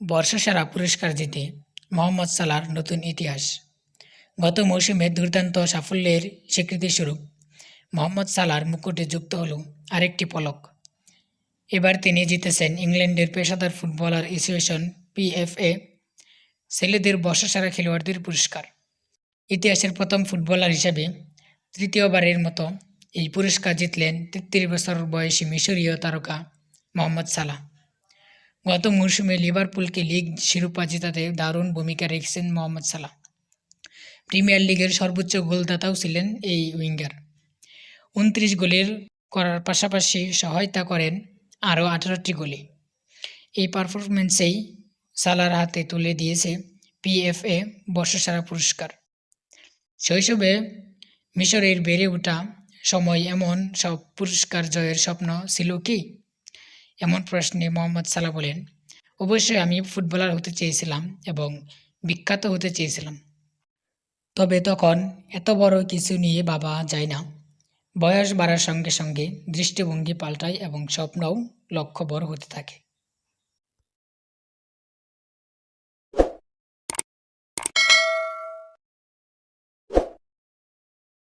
বর্ষসেরা পুরস্কার জিতে মোহাম্মদ সালাহর নতুন ইতিহাস। গত মৌসুমে দুর্দান্ত সাফল্যের স্বীকৃতিস্বরূপ মোহাম্মদ সালাহর মুকুটে যুক্ত হল আরেকটি পলক। এবার তিনি জিতেছেন ইংল্যান্ডের পেশাদার ফুটবলার অ্যাসোসিয়েশন পিএফএ, ছেলেদের বর্ষসেরা খেলোয়াড়দের পুরস্কার। ইতিহাসের প্রথম ফুটবলার হিসেবে তৃতীয়বারের মতো এই পুরস্কার জিতলেন তেত্রিশ বছর বয়সী মিশরীয় তারকা মোহাম্মদ সালাহ। গত মৌসুমে লিভারপুলকে লিগ শিরোপা জেতাতে দারুণ ভূমিকা রেখেছেন মোহাম্মদ সালাহ। প্রিমিয়ার লিগের সর্বোচ্চ গোলদাতাও ছিলেন এই উইঙ্গার। উনত্রিশ গোলের করার পাশাপাশি সহায়তা করেন আরও আঠারোটি গোলে। এই পারফরমেন্সেই সালার হাতে তুলে দিয়েছে পিএফএ বর্ষসেরা পুরস্কার। শৈশবে মিশরের বেড়ে ওঠা সময় এমন সব পুরস্কার জয়ের স্বপ্ন ছিল কি? এমন প্রশ্নে মোহাম্মদ সালাহ বলেন, অবশ্যই আমি ফুটবলার হতে চেয়েছিলাম এবং বিখ্যাত হতে চেয়েছিলাম। তবে তখন এত বড় কিছু নিয়ে বাবা যায় না। বয়স বাড়ার সঙ্গে সঙ্গে দৃষ্টিভঙ্গি পাল্টায় এবং স্বপ্নও লক্ষ্য বড় হতে থাকে।